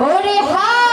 ওরে হারিয়ে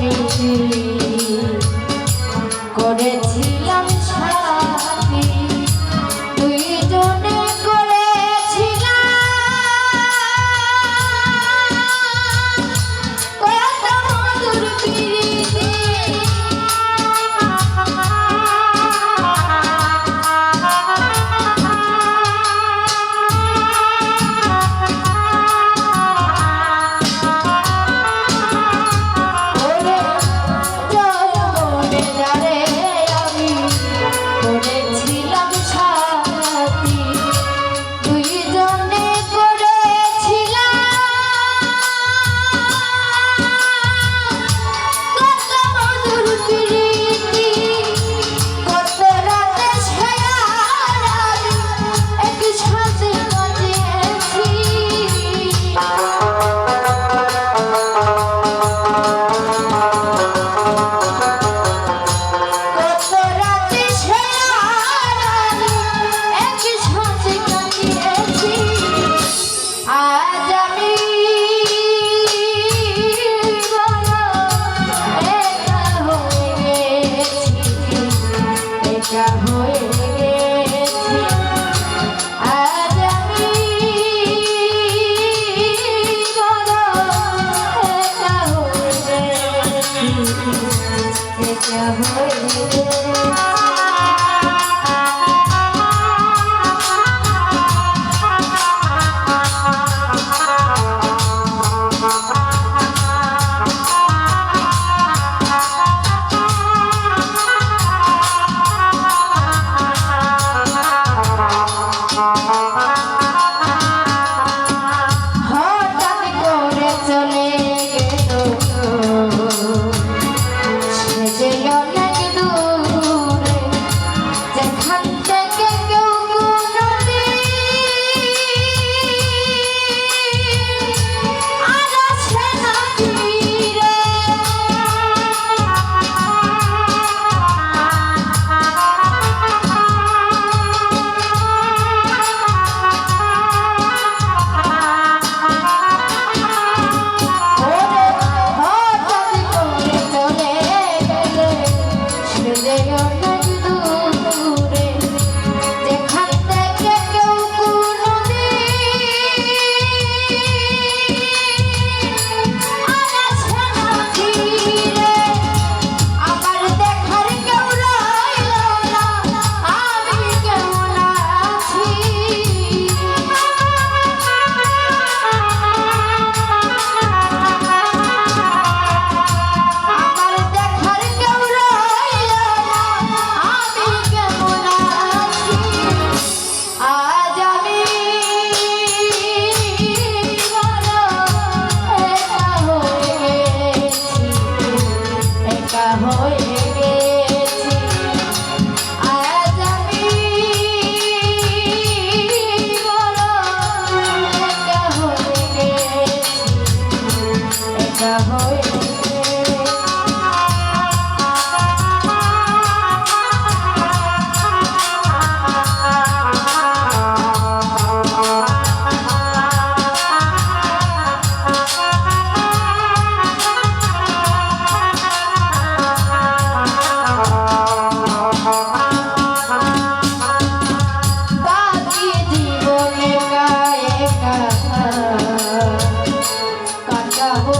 আমি Chào.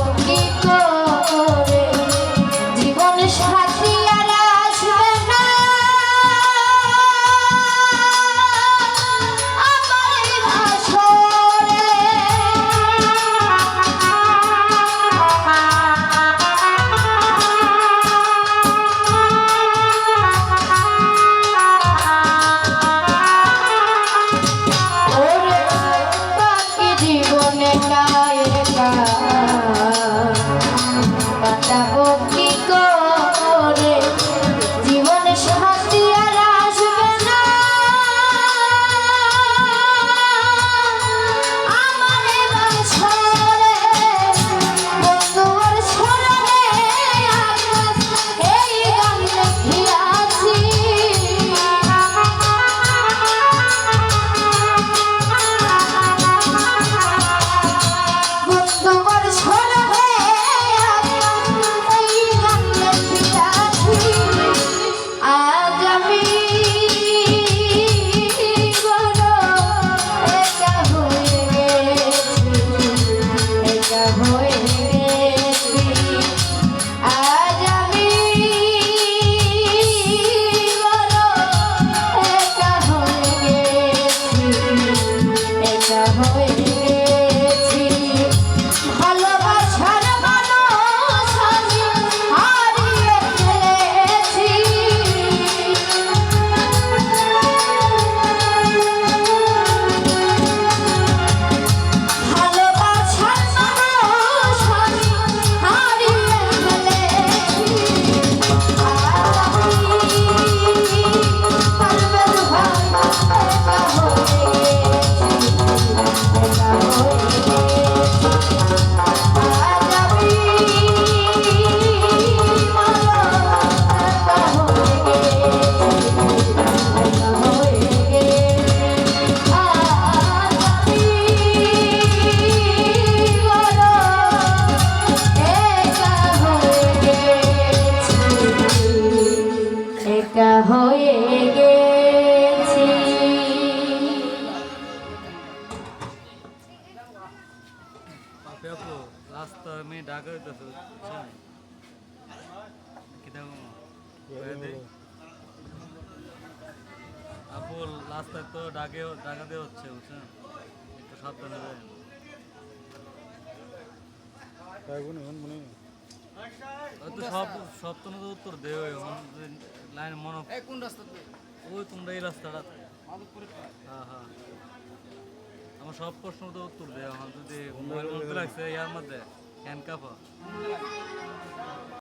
Oh, পেপো রাস্তা আমি ঢাকা হইতেছে কিতা আপুল রাস্তায় তো ডাকে ডাকাতে হচ্ছে বুঝছেন? একটু সাবধানে যায় সব সব তো উত্তর দেবে লাইন মনে কোন রাস্তা তোমরা এই রাস্তাটা হ্যাঁ হ্যাঁ। আমার সব প্রশ্ন তো উত্তর দেয় আমার যদি মোবাইল মধ্যে লাগছে ইয়ার মধ্যে হ্যান্ডকাপ